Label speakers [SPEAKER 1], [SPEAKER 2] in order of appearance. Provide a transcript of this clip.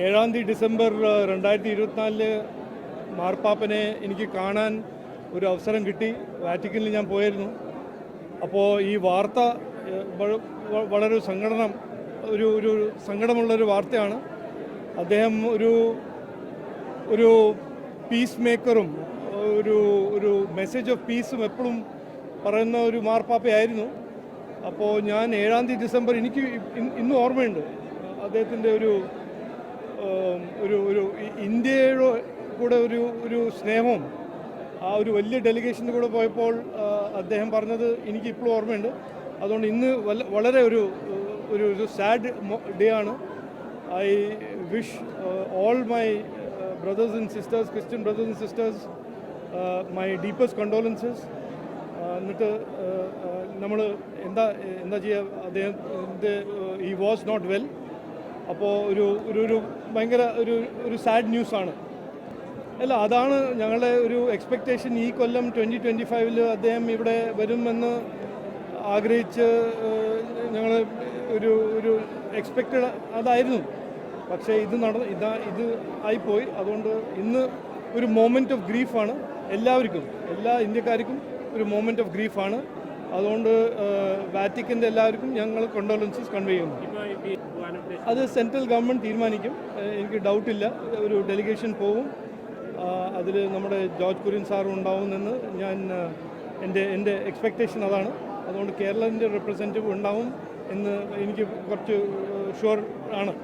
[SPEAKER 1] ഏഴാം തീയതി ഡിസംബർ രണ്ടായിരത്തി ഇരുപത്തിനാലിൽ മാർപ്പാപ്പനെ എനിക്ക് കാണാൻ ഒരു അവസരം കിട്ടി. വാറ്റിക്കനിൽ ഞാൻ പോയിരുന്നു. അപ്പോൾ ഈ വാർത്ത വളരെ സങ്കടനം ഒരു ഒരു സങ്കടമുള്ളൊരു വാർത്തയാണ്. അദ്ദേഹം ഒരു ഒരു പീസ് മേക്കറും ഒരു ഒരു മെസ്സേജ് ഓഫ് പീസും എപ്പോഴും പറയുന്ന ഒരു മാർപ്പാപ്പയായിരുന്നു. അപ്പോൾ ഞാൻ ഏഴാം തീയതി ഡിസംബർ എനിക്ക് ഇന്ന് ഓർമ്മയുണ്ട്. അദ്ദേഹത്തിന്റെ ഒരു ഒരു ഒരു ഇന്ത്യയുടെ കൂടെ ഒരു ഒരു സ്നേഹവും ആ ഒരു വലിയ ഡെലിഗേഷന്റെ കൂടെ പോയപ്പോൾ അദ്ദേഹം പറഞ്ഞത് എനിക്ക് ഇപ്പോഴും ഓർമ്മയുണ്ട്. അതുകൊണ്ട് ഇന്ന് വളരെ ഒരു ഒരു ഒരു സാഡ് ഡേ ആണ്. I wish all my brothers and sisters Christian brothers and sisters my deepest condolences എന്നിട്ട് നമ്മൾ എന്താ എന്താ ചെയ്യുക അദ്ദേഹത്തിന്റെ ഈ വാസ് നോട്ട് വെൽ അപ്പോൾ ഒരു ഒരു ഒരു ഭയങ്കര ഒരു ഒരു സാഡ് ന്യൂസാണ് അല്ല അതാണ് ഞങ്ങളുടെ ഒരു എക്സ്പെക്റ്റേഷൻ ഈ കൊല്ലം ട്വന്റി ട്വന്റി ഫൈവിൽ അദ്ദേഹം ഇവിടെ വരുമെന്ന് ആഗ്രഹിച്ച് ഞങ്ങൾ ഒരു ഒരു എക്സ്പെക്റ്റഡ് അതായിരുന്നു. പക്ഷേ ഇത് നട ഇതാ ഇത് ആയിപ്പോയി. അതുകൊണ്ട് ഇന്ന് ഒരു മോമെന്റ് ഓഫ് ഗ്രീഫാണ് എല്ലാവർക്കും എല്ലാ ഇന്ത്യക്കാർക്കും ഒരു മോമെന്റ് ഓഫ് ഗ്രീഫാണ് അതുകൊണ്ട് വാറ്റിക്കന്റെ എല്ലാവർക്കും ഞങ്ങൾ കൊണ്ടോളൻസസ് കൺവേ ചെയ്യുന്നു. അത് സെൻട്രൽ ഗവൺമെന്റ് തീരുമാനിക്കും. എനിക്ക് എനിക്ക് ഡൗട്ടില്ല ഒരു ഡെലിഗേഷൻ പോവും അതിൽ നമ്മുടെ ജോർജ് കുര്യൻ സാറും ഉണ്ടാവുമെന്ന് ഞാൻ എന്റെ എന്റെ എക്സ്പെക്റ്റേഷൻ അതാണ്. അതുകൊണ്ട് കേരളത്തിന്റെ റെപ്രസെന്റേറ്റീവ് ഉണ്ടാവും എന്ന് എനിക്ക് കുറച്ച് ഷുവർ ആണ്.